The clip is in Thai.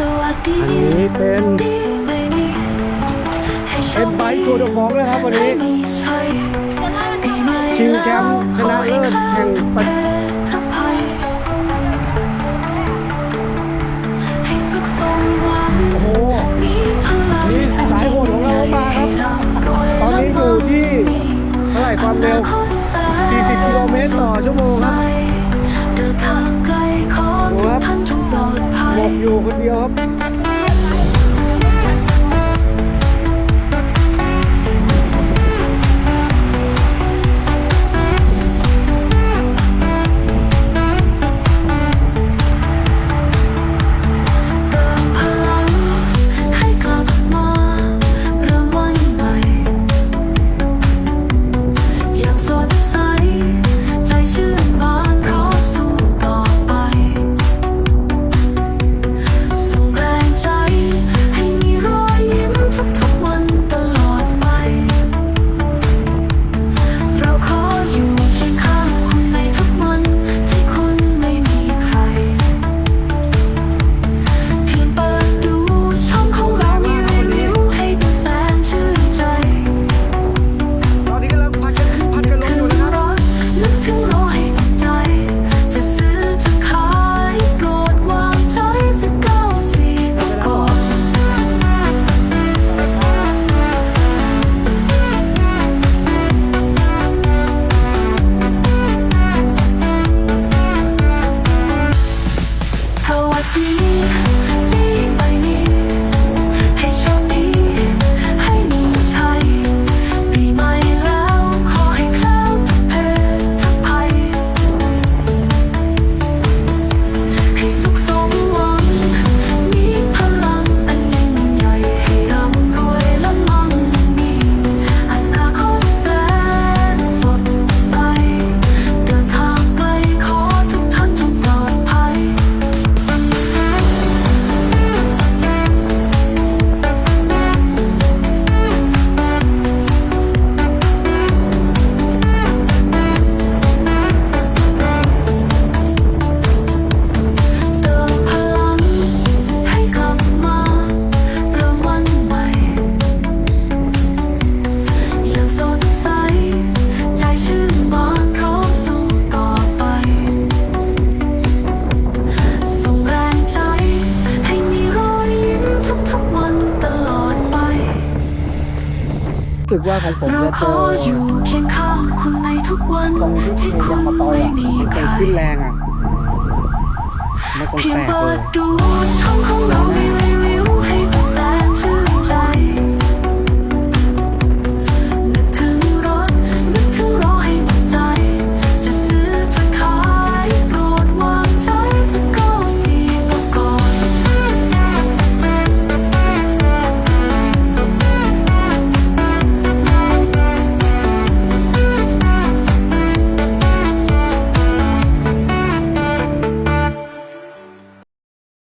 อันนี้เป็นเป็นไบค์โกดมองนะครับวันนี้ชิงแชมป์ชนะเลิศแห่งประโอ้โหนี่สายโหดของเรามาครับ ตอนนี้อยู่ที่เท่าไหร่ความเร็ว 40 กิโลเมตรต่อชั่วโมงครับ job. สึกว่าของผมจะเจอของที่คุณมาต่อยอะขึ้นแรงอะไม่คงแตกเลย